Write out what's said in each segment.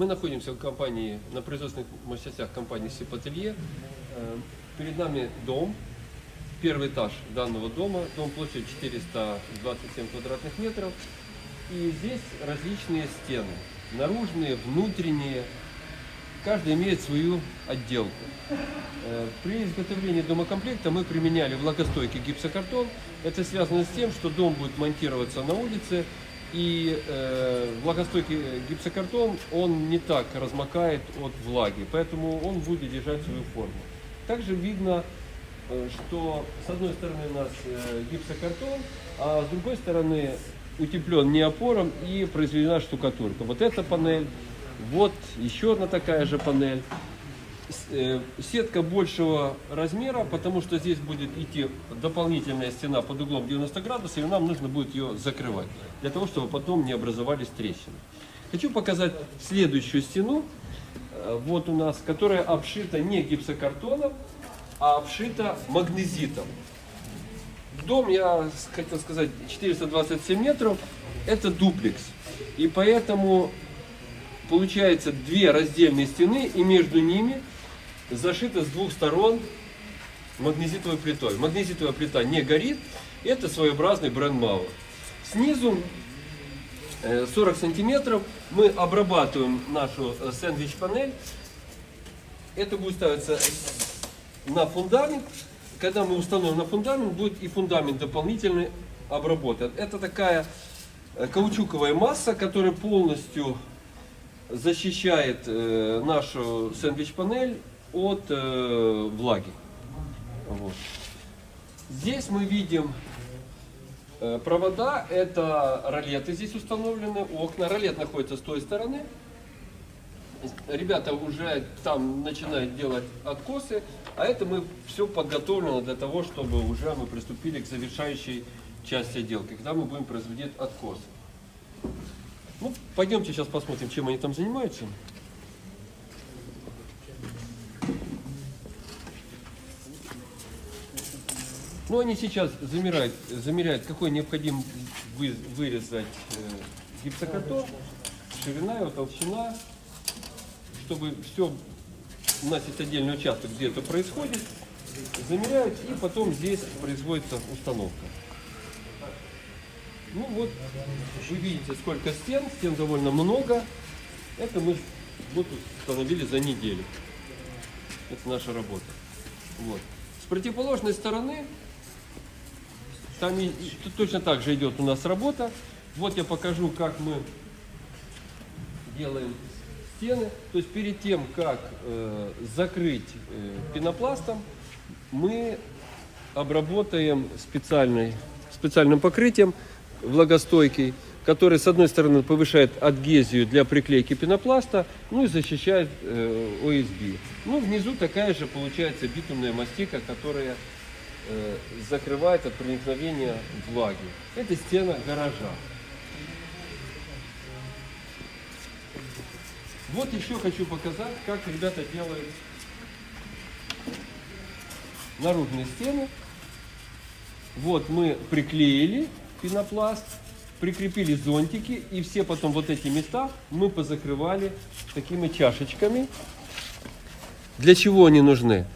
Мы находимся в компании, на производственных мощностях компании Сипателье. Э, Перед нами дом, первый этаж данного дома, дом площадью 427 квадратных метров. И здесь различные стены, наружные, внутренние, каждый имеет свою отделку. Э, При изготовлении домокомплекта мы применяли влагостойкий гипсокартон. Это связано с тем, что дом будет монтироваться на улице, и э, влагостойкий гипсокартон, он не так размокает от влаги, поэтому он будет держать свою форму. Также видно, э, что с одной стороны у нас э, гипсокартон, а с другой стороны утеплен неопором и произведена штукатурка. Вот эта панель, вот еще одна такая же панель. Э, Сетка большего размера, потому что здесь будет идти дополнительная стена под углом 90 градусов, и нам нужно будет ее закрывать, для того, чтобы потом не образовались трещины. Хочу показать следующую стену, э, вот у нас, которая обшита не гипсокартоном, а обшита магнезитом. Дом, я хотел сказать, 427 метров, это дуплекс. И поэтому получается две раздельные стены, и между ними зашито с двух сторон магнезитовой плитой. Магнезитовая плита не горит, это своеобразный бренд Снизу э, 40 сантиметров мы обрабатываем нашу э, сэндвич-панель. Это будет ставиться на фундамент. Когда мы установим на фундамент, будет и фундамент дополнительный обработан. Это такая э, каучуковая масса, которая полностью защищает э, нашу сэндвич-панель от э, влаги. Вот. Здесь мы видим э, провода, это ролеты здесь установлены, окна. Ролет находится с той стороны. Ребята уже там начинают делать откосы, а это мы все подготовлено для того, чтобы уже мы приступили к завершающей части отделки, когда мы будем производить откосы. Ну, пойдемте сейчас посмотрим, чем они там занимаются. Ну, они сейчас замеряют, замеряют какой необходим вы- вырезать э, гипсокартон, ширина его, толщина, чтобы все, у нас есть отдельный участок, где это происходит, замеряют, и потом здесь производится установка. Ну вот, вы видите, сколько стен, стен довольно много. Это мы вот установили за неделю. Это наша работа. Вот. С противоположной стороны, там и- тут точно так же идет у нас работа. Вот я покажу, как мы делаем стены. То есть перед тем, как э, закрыть э, пенопластом, мы обработаем специальной, специальным покрытием влагостойкий, который с одной стороны повышает адгезию для приклейки пенопласта, ну и защищает э, ОСБ. Ну внизу такая же получается битумная мастика, которая закрывает от проникновения влаги. Это стена гаража. Вот еще хочу показать, как ребята делают наружные стены. Вот мы приклеили пенопласт, прикрепили зонтики, и все потом вот эти места мы позакрывали такими чашечками. Для чего они нужны?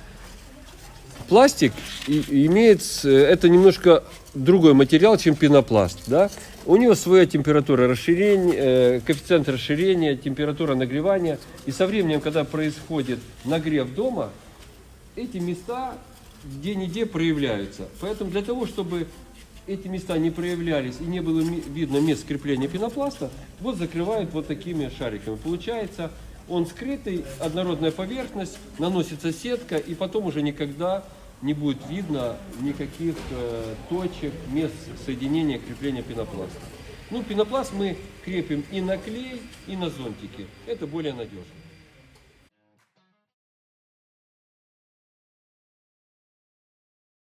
Пластик имеет, это немножко другой материал, чем пенопласт, да? У него своя температура расширения, э, коэффициент расширения, температура нагревания. И со временем, когда происходит нагрев дома, эти места где-нигде проявляются. Поэтому для того, чтобы эти места не проявлялись и не было видно мест скрепления пенопласта, вот закрывают вот такими шариками. Получается, он скрытый, однородная поверхность, наносится сетка, и потом уже никогда не будет видно никаких э, точек, мест соединения, крепления пенопласта. Ну, пенопласт мы крепим и на клей, и на зонтики. Это более надежно.